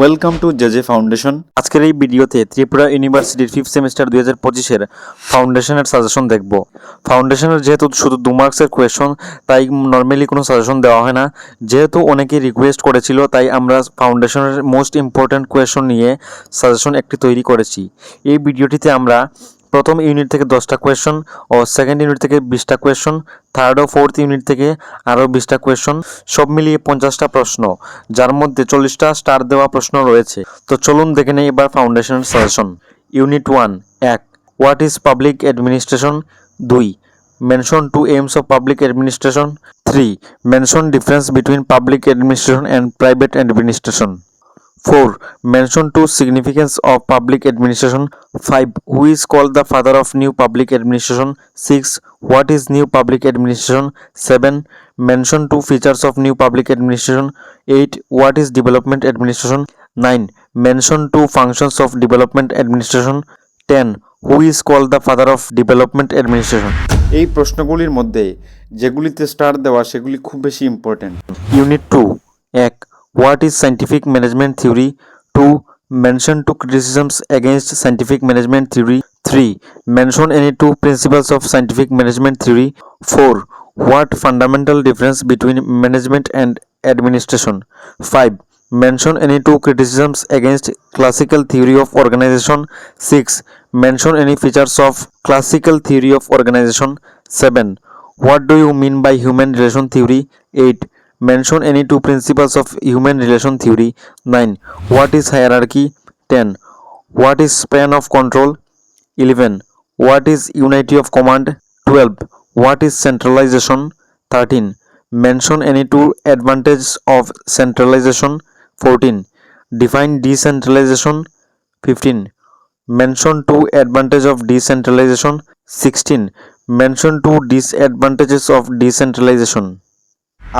Welcome to JJ foundation আজকের এই ভিডিওতে ত্রিপুরা ইউনিভার্সিটির ফিফথ সেমিস্টার দুই হাজার পঁচিশের ফাউন্ডেশনের সাজেশন দেখব ফাউন্ডেশনের যেহেতু শুধু দু মার্কসের কোয়েশন তাই নর্মালি কোনো সাজেশন দেওয়া হয় না যেহেতু অনেকে রিকোয়েস্ট করেছিল তাই আমরা ফাউন্ডেশনের মোস্ট ইম্পর্ট্যান্ট কোয়েশন নিয়ে সাজেশন একটি তৈরি করেছি এই ভিডিওটিতে আমরা প্রথম ইউনিট থেকে দশটা কোয়েশন ও সেকেন্ড ইউনিট থেকে বিশটা কোয়েশন থার্ড ও ফোর্থ ইউনিট থেকে আরও বিশটা কোয়েশন সব মিলিয়ে পঞ্চাশটা প্রশ্ন যার মধ্যে চল্লিশটা স্টার দেওয়া প্রশ্ন রয়েছে তো চলুন দেখে নেই এবার ফাউন্ডেশনের সাজেশন ইউনিট ওয়ান এক হোয়াট ইজ পাবলিক অ্যাডমিনিস্ট্রেশন দুই mention two aims of public administration three mention difference between public administration and private administration four mention two significance of public administration five who is call the father of new public administration six what is new public administration seven mention two features of new public administration eight what is development administration nine mention two functions of development administration ten who is call the father of development administration এই প্রশ্নগুলির মধ্যে যেগুলিতে star দেওয়া সেগুলি খুব বেশি important unit two এক what is scientific management theory 2 mention two criticisms against scientific management theory 3 mention any two principles of scientific management theory 4 what fundamental difference between management and administration 5 mention any two criticisms against classical theory of organization 6 mention any features of classical theory of organization 7 what do you mean by human relation theory 8 Mention any two principles of human relation theory. 9. What is hierarchy? 10. What is span of control? 11. What is unity of command? 12. What is centralization? 13. Mention any two advantages of centralization. 14. Define decentralization. 15. Mention two advantages of decentralization. 16. Mention two disadvantages of decentralization.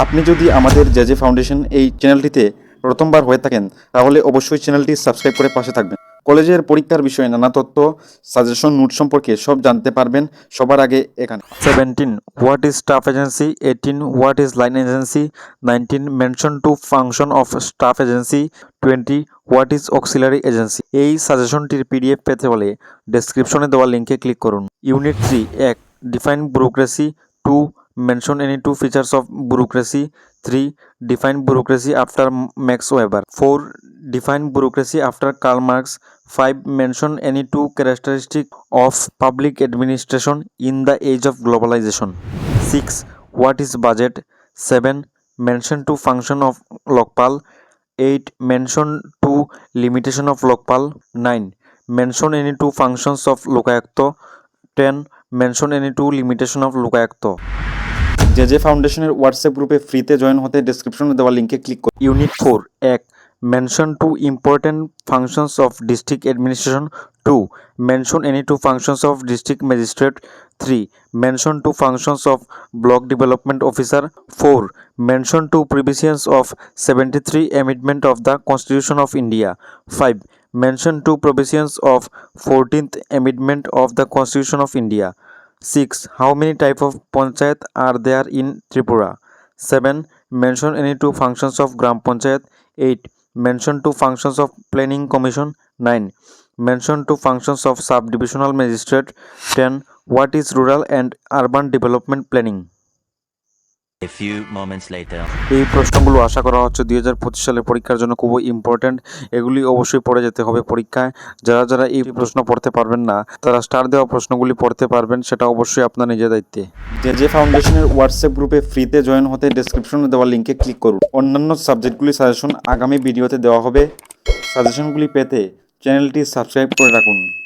আপনি যদি আমাদের J J foundation এই চ্যানেলটিতে প্রথমবার হয়ে থাকেন তাহলে অবশ্যই চ্যানেলটি সাবস্ক্রাইব করে পাশে থাকবেন কলেজের পরীক্ষার বিষয়ে নানা তথ্য সাজেশন নোট সম্পর্কে সব জানতে পারবেন সবার আগে এখানে seventeen what is staff agency eighteen what is line agency nineteen mention two function of staff agency twenty what is auxiliary agency এই সাজেশনটির পিডিএফ পেতে হলে ডেসক্রিপশনে দেওয়া লিঙ্কে ক্লিক করুন ইউনিট থ্রি এক define bureaucracy two mention any two features of bureaucracy 3 define bureaucracy after max weber 4 define bureaucracy after karl marx 5 mention any two characteristic of public administration in the age of globalization 6 what is budget 7 mention to function of lokpal 8 mention to limitation of lokpal 9 mention any two functions of lokayukta 10 mention any two limitation of lokayukta যে যে ফাউন্ডেশনের WhatsApp গ্রুপে ফ্রিতে join হতে ডিসক্রিপশনে দেওয়া লিঙ্কে click করুন ইউনিট ফোর এক mention two important functions of district administration two mention any two functions of district magistrate three mention two functions of block development officer four mention two provisions of seventy three amendment of the constitution of India five mention two provisions of 14th amendment of the constitution of india 6. How many type of panchayat are there in Tripura? 7. Mention any two functions of Gram Panchayat. 8. Mention two functions of Planning Commission. 9. Mention two functions of Subdivisional Magistrate. 10. What is rural and urban development planning? এই প্রশ্নগুলো আশা করা হচ্ছে দুই সালের পরীক্ষার জন্য খুবই important এগুলি অবশ্যই পড়ে যেতে হবে পরীক্ষায় যারা যারা এই প্রশ্ন পড়তে পারবেন না তারা স্টার দেওয়া প্রশ্নগুলি পড়তে পারবেন সেটা অবশ্যই আপনার নিজের দায়িত্বে যে যে ফাউন্ডেশনের হোয়াটসঅ্যাপ গ্রুপে ফ্রিতে জয়েন হতে ডিসক্রিপশনে দেওয়া লিঙ্কে ক্লিক করুন অন্যান্য সাবজেক্টগুলি সাজেশন আগামী ভিডিওতে দেওয়া হবে সাজেশনগুলি পেতে চ্যানেলটি সাবস্ক্রাইব করে রাখুন